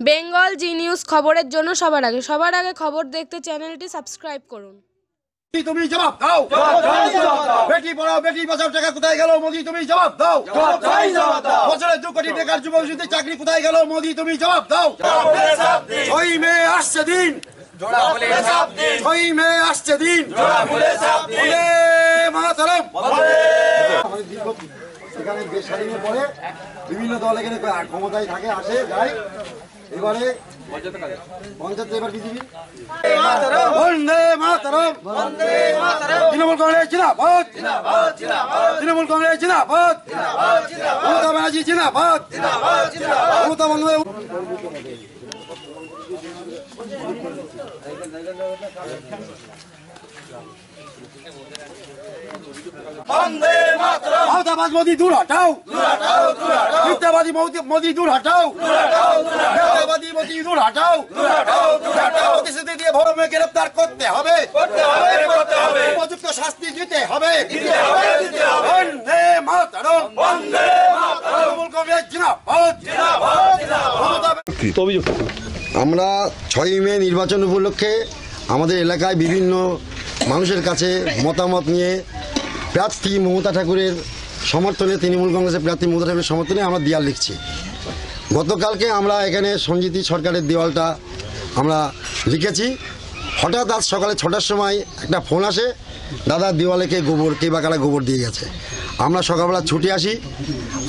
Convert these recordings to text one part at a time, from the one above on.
বেঙ্গল জি news খবরের জন্য সবার আগে। সবার আগে খবর দেখতে চ্যানেলটি সাবস্ক্রাইব করুন। মোদি, তুমি জবাব দাও। বেটি পড়াও বেটি বাঁচাও টাকা কোথায় গেল? মোদি তুমি জবাব দাও। বছরে দু কোটি বেকার যুবক যুবতী চাকরি কোথায় গেল? মোদি তুমি জবাব দাও। আসছে দিন। ছয় মে আসছে দিন। মাতরম। এখানে পরে বিভিন্ন দল এখানে ক্ষমতায় থাকে আসে যায়। এবারে পঞ্চায়েত এবার বিজেপি। বন্দে তৃণমূল কংগ্রেস জিনাবাদ তৃণমূল কংগ্রেস জিনাবাদ মমতা ব্যানার্জি জিনাবাদ মমতা বন্দ্যোপাধ্যায়। মমতাবাদ মোদি দূর হটাও। মিথ্যাবাদী মোদি দূর হটাও। মিথ্যাবাদী মোদি দূর হটাও। প্রতিশ্রুতি দিয়ে ভরমে গ্রেফতার করতে হবে। উপযুক্ত শাস্তি দিতে হবে। বন্দে মাতরম। তৃণমূল কংগ্রেস জিন্দাবাদ। আমরা ছয়ই মে নির্বাচন উপলক্ষে আমাদের এলাকায় বিভিন্ন মানুষের কাছে মতামত নিয়ে প্রার্থী মমতা ঠাকুরের সমর্থনে তৃণমূল কংগ্রেসের প্রার্থী মমতা ঠাকুরের সমর্থনে আমরা দেয়াল লিখছি। গতকালকে আমরা এখানে সঞ্জিতি সরকারের দেওয়ালটা আমরা লিখেছি। হঠাৎ আজ সকালে ছটার সময় একটা ফোন আসে, দাদা, দেওয়ালে কে গোবর, কে বা কারা গোবর দিয়ে গেছে? আমরা সকালবেলা ছুটে আসি।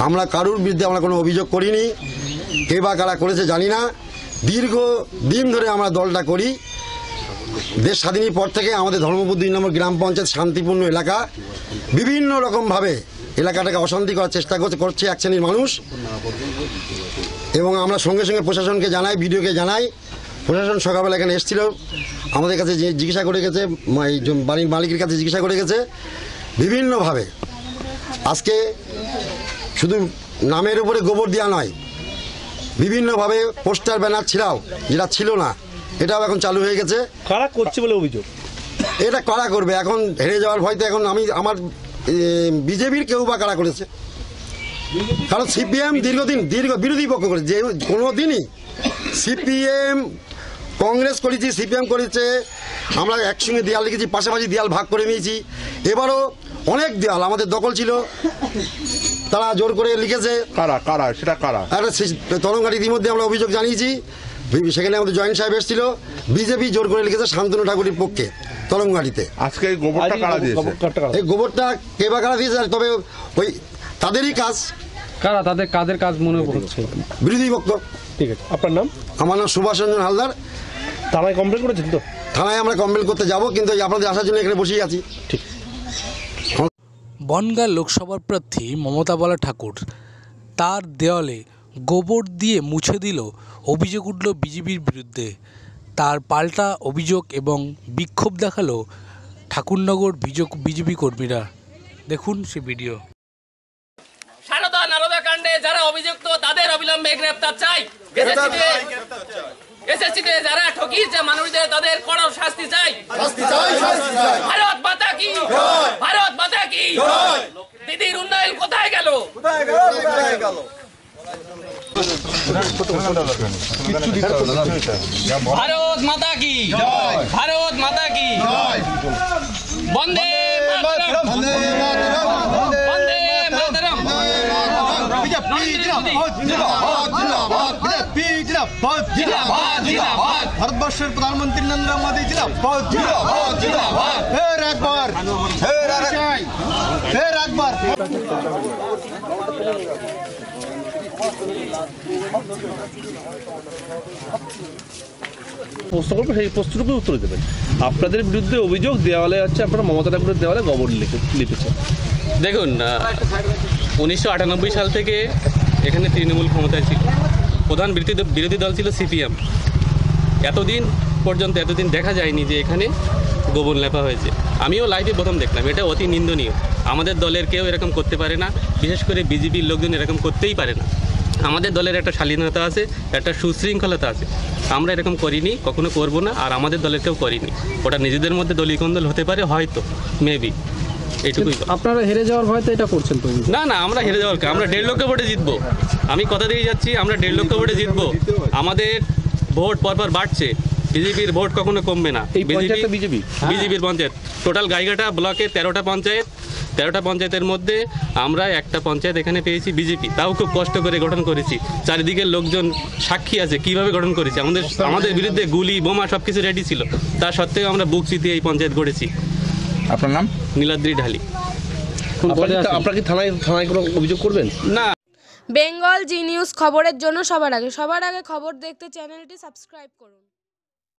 আমরা কারুর বিরুদ্ধে আমরা কোনো অভিযোগ করিনি। কে বা কারা করেছে জানি না। দীর্ঘ দিন ধরে আমরা দলটা করি। দেশ স্বাধীনের পর থেকে আমাদের ধর্মপুর দুই নম্বর গ্রাম পঞ্চায়েত শান্তিপূর্ণ এলাকা। বিভিন্ন রকমভাবে এলাকাটাকে অশান্তি করার চেষ্টা করছে করছে এক শ্রেণির মানুষ। এবং আমরা সঙ্গে সঙ্গে প্রশাসনকে জানাই ভিডিওকে জানাই। প্রশাসন সকালবেলা এখানে এসেছিল। আমাদের কাছে যে জিজ্ঞাসা করে গেছে এই বাড়ির মালিকের কাছে জিজ্ঞাসা করে গেছে বিভিন্নভাবে। আজকে শুধু নামের উপরে গোবর দেওয়া নয় বিভিন্নভাবে পোস্টার ব্যানার ছিলাও যেটা ছিল না এটাও এখন চালু হয়ে গেছে। কারা করছে বলে অভিযোগ? এটা কারা করবে? এখন হেরে যাওয়ার ভয়তে এখন আমি আমার বিজেপির কেউ বা কারা করেছে? কারণ সিপিএম দীর্ঘদিন দীর্ঘ বিরোধী পক্ষ করেছে। যে কোনো দিনই সিপিএম কংগ্রেস করেছি সিপিএম করেছে আমরা একসঙ্গে দেয়াল লিখেছি পাশাপাশি দেয়াল ভাগ করে নিয়েছি। এবারও অনেক দেয়াল আমাদের দখল ছিল। তারা জোর করে লিখেছে। কারা কারা সেটা কারা? একটা তরঙ্গাটি ইতিমধ্যে আমরা অভিযোগ জানিয়েছি। সেখানে আমাদের জয়েন্ট সাহেব এসেছিল। বিজেপি জোর করে লিখেছে শান্তনু ঠাকুরের পক্ষে তরঙ্গাটিতে আজকে এই গোবরটা কারা দিয়েছে? এই গোবরটা কে বা কারা দিয়েছে তবে ওই তাদেরই কাজ। কারা? তাদের কাদের কাজ মনে হচ্ছে? বিরোধী পক্ষ। ঠিক আছে। আপনার নাম? আমার নাম সুভাষ রঞ্জন হালদার। থানায় কমপ্লেন করেছেন তো? থানায় আমরা কমপ্লেন করতে যাব কিন্তু আপনাদের আসার জন্য এখানে বসেই আছি। ঠিক। বনগাঁ লোকসভার প্রার্থী মমতা বালা ঠাকুর তার দেওয়ালে গোবর দিয়ে মুছে দিল অভিযোগ উঠল বিজেপির বিরুদ্ধে। তার পাল্টা অভিযোগ এবং বিক্ষোভ দেখাল ঠাকুরনগর বিজো- বিজেপি কর্মীরা। দেখুন সে ভিডিও। সারদা নারদা কাণ্ডে যারা অভিযুক্ত তাদের অবিলম্বে গ্রেপ্তার চাই। এসএসসিতে যারা ঠকিয়েছে মানুষদের তাদের কড়া শাস্তি চাই। ভারত মাতা কি? ভারত মাতা কি? দিদির উন্নয়ন কোথায় গেল? ভারত মাতা কি? ভারত মাতা কি? বন্দে ভারতবর্ষের প্রধানমন্ত্রী নরেন্দ্র মোদী জিন্দাবাদ। ফের একবার। ফের একবার। প্রশ্ন সেই প্রশ্নটুকু উত্তর দেবেন। আপনাদের বিরুদ্ধে অভিযোগ দেওয়ালে হচ্ছে আপনারা মমতা ঠাকুরের দেওয়ালে গোবর লিখে লিখেছে দেখুন উনিশশো আটানব্বই সাল থেকে এখানে তৃণমূল ক্ষমতায় ছিল। প্রধান বিরোধী দল ছিল সিপিএম। এতদিন পর্যন্ত এতদিন দেখা যায়নি যে এখানে গোবর লেপা হয়েছে। আমিও লাইভে প্রথম দেখলাম, এটা অতি নিন্দনীয়। আমাদের দলের কেউ এরকম করতে পারে না, বিশেষ করে বিজেপির লোকজন এরকম করতেই পারে না। আমাদের দলের একটা শালীনতা আছে একটা সুশৃঙ্খলতা আছে। আমরা এরকম করিনি কখনো করব না আর আমাদের দলের কেউ করিনি। ওটা নিজেদের মধ্যে দলীয় কন্দল হতে পারে হয়তো মেবি এইটুকুই আপনারা হেরে যাওয়ার ভয়তে এটা করছেন তো না না আমরা হেরে যাওয়ার আমরা দেড় লক্ষ ভোটে জিতবো। আমি কথা দিয়ে যাচ্ছি আমরা দেড় লক্ষ ভোটে জিতবো। আমাদের ভোট পরপর বাড়ছে। বিজেপির ভোট কখনো কমবে না। বিজেপি বিজেপির পঞ্চায়েত। টোটাল গাইঘাটা ব্লকে তেরোটা পঞ্চায়েত। তেরোটা পঞ্চায়েতের মধ্যে আমরা একটা পঞ্চায়েত এখানে পেয়েছি বিজেপি। তাও খুব কষ্ট করে গঠন করেছি। চারিদিকের লোকজন সাক্ষী আছে কীভাবে গঠন করেছি? আমাদের আমাদের বিরুদ্ধে গুলি বোমা সব কিছু রেডি ছিল। তা সত্ত্বেও আমরা বুক চিতিয়ে এই পঞ্চায়েত গড়েছি। আপনার নাম? নীলাদ্রি ঢালি। আপনারা কি থানায় থানায় কোনো অভিযোগ করবেন? না। বেঙ্গল জি নিউজ খবরের জন্য সবার আগে। সবার আগে খবর দেখতে চ্যানেলটি সাবস্ক্রাইব করুন।